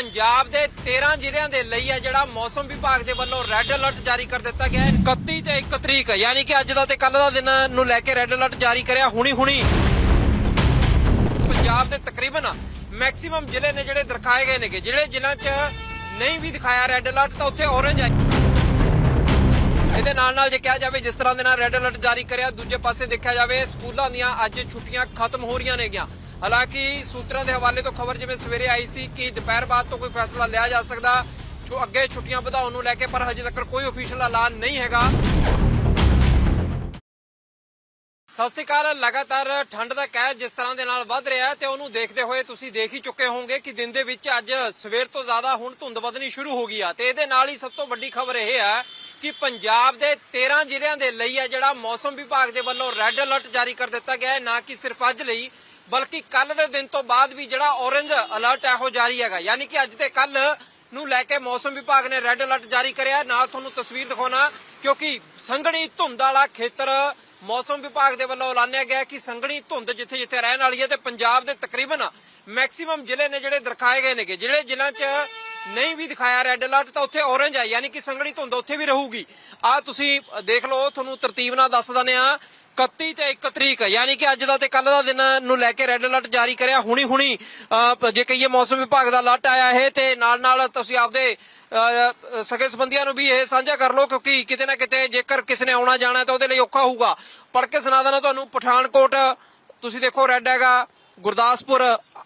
ਪੰਜਾਬ ਦੇ 13 ਜ਼ਿਲ੍ਹਿਆਂ ਦੇ ਲਈ ਹੈ ਜਿਹੜਾ ਮੌਸਮ ਵਿਭਾਗ ਦੇ ਵੱਲੋਂ ਰੈੱਡ ਅਲਰਟ ਜਾਰੀ ਕਰ ਦਿੱਤਾ ਗਿਆ ਹੈ। 31 ਤੇ 1 ਤਰੀਕ, ਯਾਨੀ ਕਿ ਅੱਜ ਦਾ ਤੇ ਕੱਲ ਦਾ ਦਿਨ ਨੂੰ ਲੈ ਕੇ ਰੈੱਡ ਅਲਰਟ ਜਾਰੀ ਕਰਿਆ ਹੁਣੀ ਹੁਣੀ ਪੰਜਾਬ ਦੇ ਤਕਰੀਬਨ ਮੈਕਸਿਮਮ ਜ਼ਿਲ੍ਹੇ ਨੇ ਜਿਹੜੇ ਦਿਖਾਏ ਗਏ ਨੇਗੇ। ਜਿਹੜੇ ਜ਼ਿਲ੍ਹਿਆਂ 'ਚ ਨਹੀਂ ਵੀ ਦਿਖਾਇਆ ਰੈੱਡ ਅਲਰਟ ਤਾਂ ਉੱਥੇ ਔਰੇਂਜ ਹੈ। ਇਹਦੇ ਨਾਲ ਨਾਲ ਜੇ ਕਿਹਾ ਜਾਵੇ, ਜਿਸ ਤਰ੍ਹਾਂ ਦੇ ਨਾਲ ਰੈੱਡ ਅਲਰਟ ਜਾਰੀ ਕਰਿਆ, ਦੂਜੇ ਪਾਸੇ ਦੇਖਿਆ ਜਾਵੇ, ਸਕੂਲਾਂ ਦੀਆਂ ਅੱਜ ਛੁੱਟੀਆਂ ਖਤਮ ਹੋ ਰਹੀਆਂ ਨੇਗੀਆਂ। ਹਾਲਾਂਕਿ ਸੂਤਰਾਂ ਦੇ ਹਵਾਲੇ ਤੋਂ ਖਬਰ ਜਿਵੇਂ ਸਵੇਰੇ ਆਈ ਸੀ ਕਿ ਦੁਪਹਿਰ ਬਾਅਦ ਤੋਂ ਕੋਈ ਫੈਸਲਾ ਲਿਆ ਜਾ ਸਕਦਾ, ਜੋ ਅੱਗੇ ਛੁੱਟੀਆਂ ਵਧਾਉਣ ਨੂੰ ਲੈ ਕੇ, ਪਰ ਹਜੇ ਤੱਕ ਕੋਈ ਅਫੀਸ਼ੀਅਲ ਐਲਾਨ ਨਹੀਂ ਹੈਗਾ। ਸਤਿ ਸ਼੍ਰੀ ਅਕਾਲ, ਲਗਾਤਾਰ ਠੰਡ ਦਾ ਕਹਿਰ ਜਿਸ ਤਰ੍ਹਾਂ ਦੇ ਨਾਲ ਵੱਧ ਰਿਹਾ ਹੈ ਤੇ ਉਹਨੂੰ ਦੇਖਦੇ ਹੋਏ ਤੁਸੀਂ ਦੇਖ ਹੀ ਚੁੱਕੇ ਹੋਵੋਗੇ ਕਿ ਦਿਨ ਦੇ ਵਿੱਚ ਅੱਜ ਸਵੇਰ ਤੋਂ ਜ਼ਿਆਦਾ ਹੁਣ ਧੁੰਦ ਵਧਣੀ ਸ਼ੁਰੂ ਹੋ ਗਈ ਆ। ਤੇ ਇਹਦੇ ਨਾਲ ਹੀ ਸਭ ਤੋਂ ਵੱਡੀ ਖਬਰ ਇਹ ਹੈ ਕਿ ਪੰਜਾਬ ਦੇ 13 ਜ਼ਿਲ੍ਹਿਆਂ ਦੇ ਲਈ ਹੈ ਜਿਹੜਾ ਮੌਸਮ ਵਿਭਾਗ ਦੇ ਵੱਲੋਂ ਰੈੱਡ ਅਲਰਟ ਜਾਰੀ ਕਰ ਦਿੱਤਾ ਗਿਆ ਹੈ। ਨਾ ਕਿ ਸਿਰਫ ਅੱਜ ਲਈ ਬਲਕਿ ਕੱਲ ਦੇ ਦਿਨ ਤੋਂ ਬਾਅਦ ਵੀ ਜਿਹੜਾ ਔਰੇਂਜ ਅਲਰਟ ਹੈ ਉਹ ਜਾਰੀ ਹੈਗਾ। ਯਾਨੀ ਕਿ ਅੱਜ ਤੇ ਕੱਲ ਨੂੰ ਲੈ ਕੇ ਮੌਸਮ ਵਿਭਾਗ ਨੇ ਰੈੱਡ ਅਲਰਟ ਜਾਰੀ ਕਰਿਆ। ਨਾਲ ਤੁਹਾਨੂੰ ਤਸਵੀਰ ਦਿਖਾਉਣਾ, ਕਿਉਂਕਿ ਸੰਘਣੀ ਧੁੰਦ ਵਾਲਾ ਖੇਤਰ ਮੌਸਮ ਵਿਭਾਗ ਦੇ ਵੱਲੋਂ ਐਲਾਨਿਆ ਗਿਆ ਕਿ ਸੰਘਣੀ ਧੁੰਦ ਜਿੱਥੇ ਜਿੱਥੇ ਰਹਿਣ ਵਾਲੀ ਹੈ ਤੇ ਪੰਜਾਬ ਦੇ ਤਕਰੀਬਨ ਮੈਕਸਿਮਮ ਜ਼ਿਲ੍ਹੇ ਨੇ ਜਿਹੜੇ ਦਿਖਾਏ ਗਏ ਨੇਗੇ। ਜਿਹੜੇ ਜ਼ਿਲ੍ਹਿਆਂ 'ਚ ਨਹੀਂ ਵੀ ਦਿਖਾਇਆ ਰੈੱਡ ਅਲਰਟ, ਤਾਂ ਉੱਥੇ ਔਰੇਂਜ ਹੈ। ਯਾਨੀ ਕਿ ਸੰਘਣੀ ਧੁੰਦ ਉੱਥੇ ਵੀ ਰਹੂਗੀ। ਆ ਤੁਸੀਂ ਦੇਖ ਲਓ, ਤੁਹਾਨੂੰ ਤਰਤੀਬ ਨਾਲ ਦੱਸ ਦਿੰਦੇ ਆ 31 ਤੇ 1 ਤਰੀਕ ਯਾਨੀ ਕਿ ਅੱਜ ਦਾ ਤੇ ਕੱਲ ਦਾ ਦਿਨ ਨੂੰ ਲੈ ਕੇ ਰੈੱਡ ਅਲਰਟ ਜਾਰੀ ਕਰਿਆ। ਹੁਣੀ ਹੁਣੀ ਜੇ ਕਹੀਏ ਮੌਸਮ ਵਿਭਾਗ ਦਾ ਅਲਰਟ ਆਇਆ ਹੈ ਤੇ ਨਾਲ ਨਾਲ ਤੁਸੀਂ ਆਪਦੇ ਅਹ, ਸੰਬੰਧੀਆਂ ਨੂੰ ਵੀ ਇਹ ਸਾਂਝਾ ਕਰ ਲਓ ਕਿਉਂਕਿ ਕਿਤੇ ਨਾ ਕਿਤੇ ਜੇਕਰ ਕਿਸੇ ਨੇ ਆਉਣਾ ਜਾਣਾ ਤਾਂ ਉਹਦੇ ਲਈ ਔਖਾ ਹੋਊਗਾ। ਪੜ੍ਹ ਕੇ ਸੁਣਾ ਦੇਣਾ ਤੁਹਾਨੂੰ ਪਠਾਨਕੋਟ ਤੁਸੀਂ ਦੇਖੋ ਰੈੱਡ ਹੈਗਾ ਗੁਰਦਾਸਪੁਰ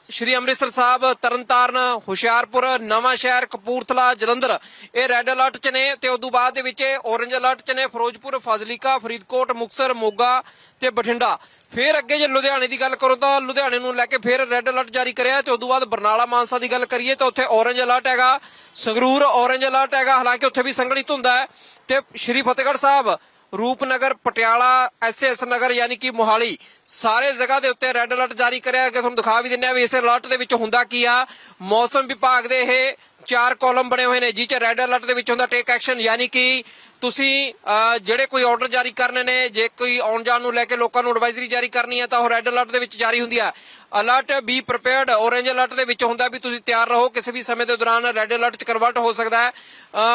ਸ਼੍ਰੀ ਅੰਮ੍ਰਿਤਸਰ ਸਾਹਿਬ, ਤਰਨਤਾਰਨ, ਹੁਸ਼ਿਆਰਪੁਰ, ਨਵਾਂ ਸ਼ਹਿਰ, ਕਪੂਰਥਲਾ, ਜਲੰਧਰ। ਇਹ ਰੈੱਡ ਅਲਰਟ ਚ ਨੇ ਤੇ ਉਦੋਂ ਬਾਅਦ ਦੇ ਵਿੱਚ ਇਹ ਔਰੇਂਜ ਅਲਰਟ ਚ ਨੇ ਫਿਰੋਜ਼ਪੁਰ, ਫਾਜ਼ਿਲਕਾ, ਫਰੀਦਕੋਟ ਮੁਕਸਰ ਮੋਗਾ ਤੇ ਬਠਿੰਡਾ। ਫਿਰ ਅੱਗੇ ਜੇ ਲੁਧਿਆਣੇ ਦੀ ਗੱਲ ਕਰੋ ਤਾਂ ਲੁਧਿਆਣੇ ਨੂੰ ਲੈ ਕੇ ਫਿਰ ਰੈੱਡ ਅਲਰਟ ਜਾਰੀ ਕਰਿਆ ਤੇ ਉਦੋਂ ਬਾਅਦ ਬਰਨਾਲਾ ਮਾਨਸਾ ਦੀ ਗੱਲ ਕਰੀਏ ਤਾਂ ਉੱਥੇ ਔਰੇਂਜ ਅਲਰਟ ਹੈਗਾ। ਸੰਗਰੂਰ ਔਰੇਂਜ ਅਲਰਟ ਹੈਗਾ। ਹਾਲਾਂਕਿ ਉੱਥੇ ਵੀ ਸੰਘਣੀ ਧੁੰਦ ਹੈ। ਤੇ ਸ਼੍ਰੀ ਫਤਿਹਗੜ੍ਹ ਸਾਹਿਬ ਰੂਪਨਗਰ, ਪਟਿਆਲਾ ਐਸਐਸ ਨਗਰ ਯਾਨੀ ਕਿ ਮੋਹਾਲੀ, ਸਾਰੇ ਜਗ੍ਹਾ ਦੇ ਉੱਤੇ ਰੈੱਡ ਅਲਰਟ ਜਾਰੀ ਕਰਿਆ ਗਿਆ ਤੁਹਾਨੂੰ ਦਿਖਾ ਵੀ ਦਿੰਨੇ ਆ ਵੀ ਇਸ ਅਲਰਟ ਦੇ ਵਿੱਚ ਹੁੰਦਾ ਕੀ ਆ। ਮੌਸਮ ਵਿਭਾਗ ਦੇ ਇਹ ਚਾਰ ਕਾਲਮ ਬਣੇ ਹੋਏ ਨੇ, ਜਿਹ ਚ ਰੈੱਡ ਅਲਰਟ ਦੇ ਵਿੱਚ ਹੁੰਦਾ ਟੇਕ ਐਕਸ਼ਨ ਯਾਨੀ ਕਿ ਤੁਸੀਂ ਜਿਹੜੇ ਕੋਈ ਆਰਡਰ ਜਾਰੀ ਕਰਨੇ ਨੇ, ਜੇ ਕੋਈ ਆਉਣ ਜਾਣ ਨੂੰ ਲੈ ਕੇ ਲੋਕਾਂ ਨੂੰ ਐਡਵਾਈਜ਼ਰੀ ਜਾਰੀ ਕਰਨੀ ਹੈ, ਤਾਂ ਉਹ ਰੈੱਡ ਅਲਰਟ ਦੇ ਵਿੱਚ ਜਾਰੀ ਹੁੰਦੀ ਆ alert be prepared orange alert ਦੇ ਵਿੱਚ ਹੁੰਦਾ ਵੀ ਤੁਸੀਂ ਤਿਆਰ ਰਹੋ, ਕਿਸੇ ਵੀ ਸਮੇਂ ਦੇ ਦੌਰਾਨ ਰੈੱਡ ਅਲਰਟ ਚ ਕਨਵਰਟ ਹੋ ਸਕਦਾ ਹੈ।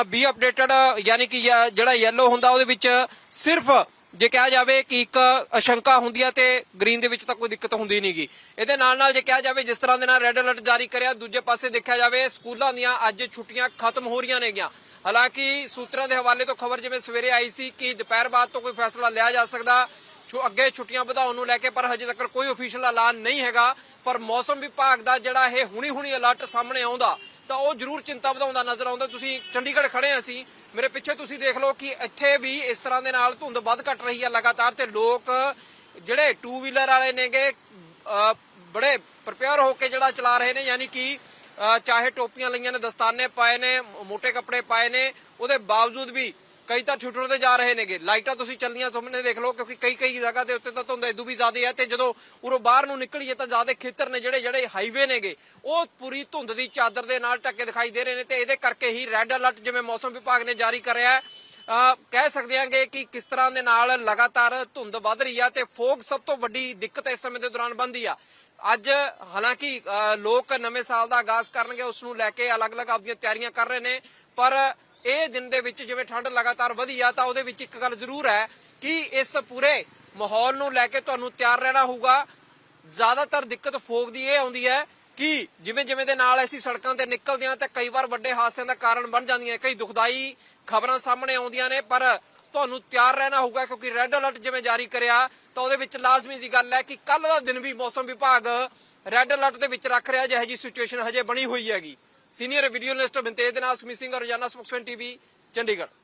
ਬੀ ਅਪਡੇਟਡ ਯਾਨੀ ਕਿ ਯਾ- ਜਿਹੜਾ ਯੈਲੋ ਹੁੰਦਾ, ਉਹਦੇ ਵਿੱਚ ਸਿਰਫ ਜੇ ਕਿਹਾ ਜਾਵੇ ਕਿ ਇੱਕ ਅਸ਼ੰਕਾ ਹੁੰਦੀ ਹੈ ਤੇ ਗ੍ਰੀਨ ਦੇ ਵਿੱਚ ਤਾਂ ਕੋਈ ਦਿੱਕਤ ਹੁੰਦੀ ਨਹੀਂਗੀ ਇਹਦੇ ਨਾਲ ਨਾਲ ਜੇ ਕਿਹਾ ਜਾਵੇ ਜਿਸ ਤਰ੍ਹਾਂ ਦੇ ਨਾਲ ਰੈੱਡ ਅਲਰਟ ਜਾਰੀ ਕਰਿਆ, ਦੂਜੇ ਪਾਸੇ ਦੇਖਿਆ ਜਾਵੇ, ਸਕੂਲਾਂ ਦੀਆਂ ਅੱਜ ਛੁੱਟੀਆਂ ਖਤਮ ਹੋ ਰਹੀਆਂ ਨੇਗੀਆਂ। ਹਾਲਾਂਕਿ ਸੂਤਰਾਂ ਦੇ ਹਵਾਲੇ ਤੋਂ ਖਬਰ ਜਿਵੇਂ ਸਵੇਰੇ ਆਈ ਸੀ ਕਿ ਦੁਪਹਿਰ ਬਾਅਦ ਤੋਂ ਕੋਈ ਫੈਸਲਾ ਲਿਆ ਜਾ ਸਕਦਾ। ਜੋ ਅੱਗੇ ਛੁੱਟੀਆਂ ਵਧਾਉਣ ਨੂੰ ਲੈ ਕੇ, ਪਰ ਹਜੇ ਤੱਕ ਕੋਈ ਅਫੀਸ਼ੀਅਲ ਐਲਾਨ ਨਹੀਂ ਹੈਗਾ। ਪਰ ਮੌਸਮ ਵਿਭਾਗ ਦਾ ਜਿਹੜਾ ਇਹ ਹੁਣੀ ਹੁਣੀ ਅਲਰਟ ਸਾਹਮਣੇ ਆਉਂਦਾ, ਤਾਂ ਉਹ ਜ਼ਰੂਰ ਚਿੰਤਾ ਵਧਾਉਂਦਾ ਨਜ਼ਰ ਆਉਂਦਾ। ਤੁਸੀਂ ਚੰਡੀਗੜ੍ਹ ਖੜੇ ਆ ਅਸੀਂ। ਮੇਰੇ ਪਿੱਛੇ ਤੁਸੀਂ ਦੇਖ ਲਓ ਕਿ ਇੱਥੇ ਵੀ ਇਸ ਤਰ੍ਹਾਂ ਦੇ ਨਾਲ ਧੁੰਦ ਵੱਧ ਘਟ ਰਹੀ ਹੈ ਲਗਾਤਾਰ, ਤੇ ਲੋਕ ਜਿਹੜੇ ਟੂ ਵੀਲਰ ਵਾਲੇ ਨੇਗੇ ਬੜੇ ਪ੍ਰਪੇਅਰ ਹੋ ਕੇ ਜਿਹੜਾ ਚਲਾ ਰਹੇ ਨੇ। ਯਾਨੀ ਕਿ ਚਾਹੇ ਟੋਪੀਆਂ ਲਈਆਂ ਨੇ, ਦਸਤਾਨੇ ਪਾਏ ਨੇ ਮੋٹے ਕੱਪੜੇ ਪਾਏ ਨੇ, ਉਹਦੇ ਬਾਵਜੂਦ ਵੀ ਕਈ ਤਾਂ ਠੁੱਠਣ ਤੇ ਜਾ ਰਹੇ ਨੇਗੇ। ਲਾਈਟਾਂ ਤੁਸੀਂ ਚੱਲੀਆਂ ਸਾਹਮਣੇ ਦੇਖ ਲਓ, ਕਿਉਂਕਿ ਕਈ ਕਈ ਜਗ੍ਹਾ ਦੇ ਉੱਤੇ ਤਾਂ ਧੁੰਦ ਇਦੋਂ ਵੀ ਜ਼ਿਆਦਾ ਹੈ ਤੇ ਜਦੋਂ ਉਰੋਂ ਬਾਹਰ ਨੂੰ ਨਿਕਲੀਏ ਤਾਂ ਜ਼ਿਆਦਾ ਖੇਤਰ ਨੇ ਜਿਹੜੇ ਜਿਹੜੇ ਹਾਈਵੇ ਨੇਗੇ, ਉਹ ਪੂਰੀ ਧੁੰਦ ਦੀ ਚਾਦਰ ਦੇ ਨਾਲ ਢੱਕੇ ਦਿਖਾਈ ਦੇ ਰਹੇ ਨੇ, ਤੇ ਇਹਦੇ ਕਰਕੇ ਹੀ ਰੈੱਡ ਅਲਰਟ ਜਿਵੇਂ ਮੌਸਮ ਵਿਭਾਗ ਨੇ ਜਾਰੀ ਕਰਿਆ ਹੈ। ਅਹ ਕਹਿ ਸਕਦੇ ਹਾਂਗੇ ਕਿ ਕਿਸ ਤਰ੍ਹਾਂ ਦੇ ਨਾਲ ਲਗਾਤਾਰ ਧੁੰਦ ਵੱਧ ਰਹੀ ਆ, ਤੇ ਫੋਗ ਸਭ ਤੋਂ ਵੱਡੀ ਦਿੱਕਤ ਇਸ ਸਮੇਂ ਦੇ ਦੌਰਾਨ ਬਣਦੀ ਆ। ਅੱਜ ਹਾਲਾਂਕਿ, ਅਹ ਲੋਕ ਨਵੇਂ ਸਾਲ ਦਾ ਆਗਾਜ਼ ਕਰਨਗੇ ਉਸ ਨੂੰ ਲੈ ਕੇ ਅਲੱਗ-ਅਲੱਗ ਆਪਦੀਆਂ ਤਿਆਰੀਆਂ ਕਰ ਰਹੇ ਨੇ, ਪਰ ਇਹ ਦਿਨ ਦੇ ਵਿੱਚ ਜਿਵੇਂ ਠੰਡ ਲਗਾਤਾਰ ਵਧੀ ਆ, ਤਾਂ ਉਹਦੇ ਵਿੱਚ ਇੱਕ ਗੱਲ ਜ਼ਰੂਰ ਹੈ ਕਿ ਇਸ ਪੂਰੇ ਮਾਹੌਲ ਨੂੰ ਲੈ ਕੇ ਤੁਹਾਨੂੰ ਤਿਆਰ ਰਹਿਣਾ ਹੋਊਗਾ। ਜ਼ਿਆਦਾਤਰ ਦਿੱਕਤ ਫੋਗ ਦੀ ਇਹ ਆਉਂਦੀ ਹੈ ਕਿ ਜਿਵੇਂ ਜਿਵੇਂ ਦੇ ਨਾਲ ਅਸੀਂ ਸੜਕਾਂ ਤੇ ਨਿਕਲਦੇ ਹਾਂ, ਤਾਂ ਕਈ ਵਾਰ ਵੱਡੇ ਹਾਦਸਿਆਂ ਦਾ ਕਾਰਨ ਬਣ ਜਾਂਦੀਆਂ ਕਈ ਦੁਖਦਾਈ ਖਬਰਾਂ ਸਾਹਮਣੇ ਆਉਂਦੀਆਂ ਨੇ, ਪਰ ਤੁਹਾਨੂੰ ਤਿਆਰ ਰਹਿਣਾ ਹੋਊਗਾ, ਕਿਉਂਕਿ ਰੈੱਡ ਅਲਰਟ ਜਿਵੇਂ ਜਾਰੀ ਕਰਿਆ, ਤਾਂ ਉਹਦੇ ਵਿੱਚ ਲਾਜ਼ਮੀ ਜੀ ਗੱਲ ਹੈ ਕਿ ਕੱਲ ਦਾ ਦਿਨ ਵੀ ਮੌਸਮ ਵਿਭਾਗ ਰੈੱਡ ਅਲਰਟ ਦੇ ਵਿੱਚ ਰੱਖ ਰਿਹਾ, ਜਿਹੋ ਜੀ ਸਿਚੁਏਸ਼ਨ ਹਜੇ ਬਣੀ ਹੋਈ ਹੈਗੀ। ਸੀਨੀਅਰ ਵੀਡੀਓ ਲਿਸਟ ਬਿੰਤੇਜ ਦੇ ਨਾਲ ਸਮੀ ਸਿੰਘ ਰੋਜ਼ਾਨਾ ਸਪੋਕਸਮੈਨ ਟੀਵੀ ਚੰਡੀਗੜ੍ਹ।